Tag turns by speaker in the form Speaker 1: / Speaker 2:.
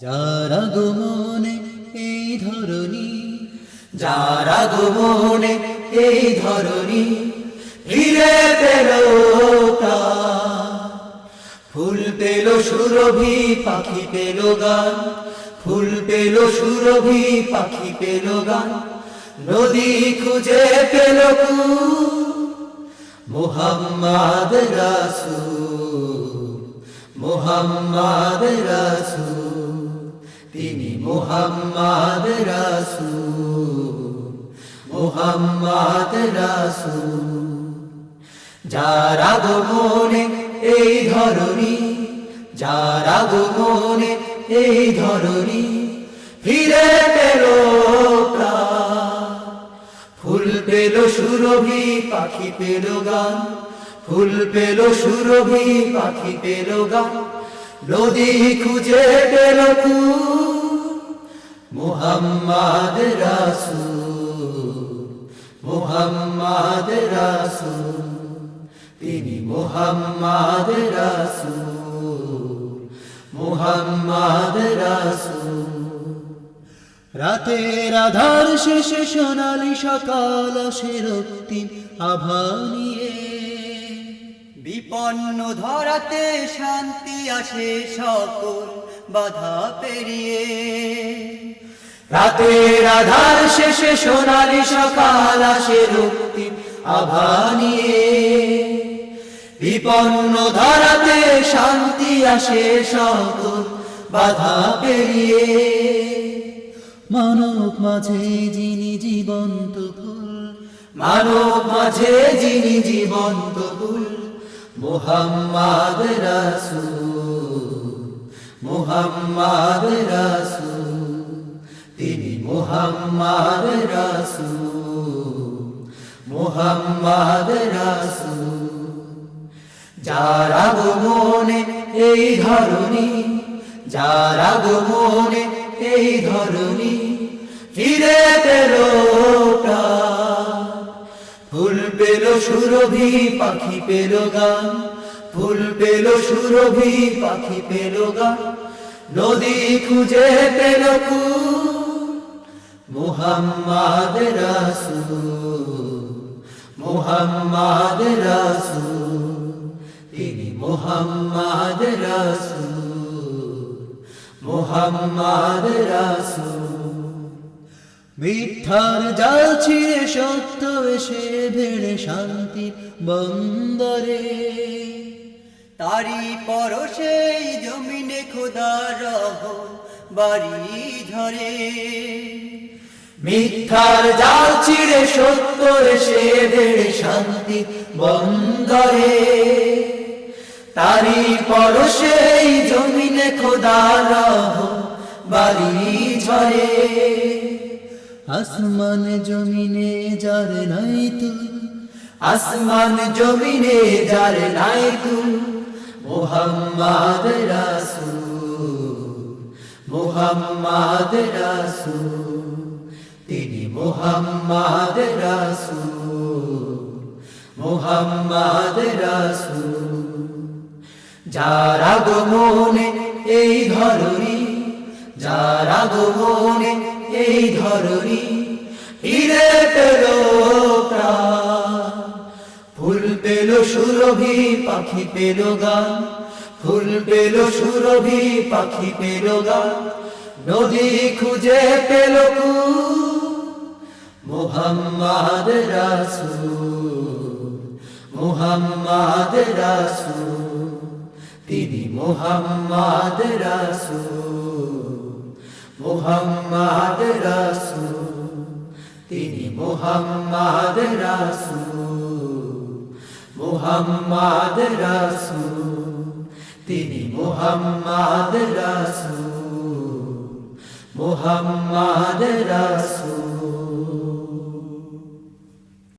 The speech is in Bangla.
Speaker 1: যার আগমনে এই ধরনী
Speaker 2: যার আগমনে এই ধরনী ফিরে পেল ফুল পেল সুরভি, পাখি পেল গান। ফুল পেল সুরভি, পাখি পেল গান। নদী খুঁজে পেল মোহাম্মদ রাসূল মোহাম্মদ রাসূল। তিনি মোহাম্মদ রাসূল মোহাম্মদ রাসূল। যার আগমনে এই ধরনী যার আগমনে এই ধরনী ফিরে পেল। ফুল পেল সুরভি, পাখি পেল গান। ফুল পেল সুরভি, পাখি পেল গান। নদী খুঁজে পেল মোহাম্মদ রাসূল মোহাম্মদ রাসূল, তিনি মোহাম্মদ রাসূল মোহাম্মদ রাসূল।
Speaker 1: রাতের আধার শেষে সোনালি সকাল আসে রক্তিম আভা
Speaker 2: বিপন্ন ধরাতে শান্তি আসে সকল বাধা পেরিয়ে। রাতের আধার শেষে সোনালি সকাল আসে রক্তিম আভা নিয়ে বিপন্ন ধরাতে শান্তি আসে সকল বাধা পেরিয়ে।
Speaker 1: মানব মাঝে যিনি জীবন্ত ফুল,
Speaker 2: মানব মাঝে যিনি জীবন্ত ফুল, মোহাম্মদ রাসূল, মোহাম্মদ তিনি মোহাম্মদ রাসূল মোহাম্মদ রাসূল। যার আগমনে এই ধরনী যারা আগমনে এই ধরনী ফিরে পেল ফুল পেল সুরভি, পাখি পেল গান ফুল পেল সুরভি, পাখি পেল গান নদী খুঁজে পেল মোহাম্মদ রাসূল মোহাম্মদ রাসূল, তিনি মোহাম্মদ রাসূল মোহাম্মদ রাসূল।
Speaker 1: মিথ্যার জাল সত্য এসে ভেড়ে শান্তি বন্দরে।
Speaker 2: তারি পরশে জমিনে খোদার বাড়ি ঝরে। মিথ্যার জাল ছিঁড়ে সত্য বেড়ে শান্তি বন্দরে। তারি পরশে জমিনে খোদার বাড়ি ঝরে।
Speaker 1: আসমান জমিনে যার নাই তুই
Speaker 2: আসমান জমিনে যার নাই তুল, মোহাম্মদ রাসূল, মোহাম্মদ তিনি মোহাম্মদ রাসূল মোহাম্মদ রাসূল। যার আগমনে এই ধরনী যার আগমনে এই ধরনী ফিরে পেল। ফুল পেল সুরভি, পাখি পেল গান। ফুল পেল সুরভি, পাখি পেল গান। নদী খুঁজে পেল মোহাম্মদ রাসূল মোহাম্মদ রাসূল, তিনি মোহাম্মদ রাসূল মোহাম্মদ রাসূল, তিনি মোহাম্মদ রাসূল মোহাম্মদ রাসূল, তিনি মোহাম্মদ রাসূল মোহাম্মদ রাসূল।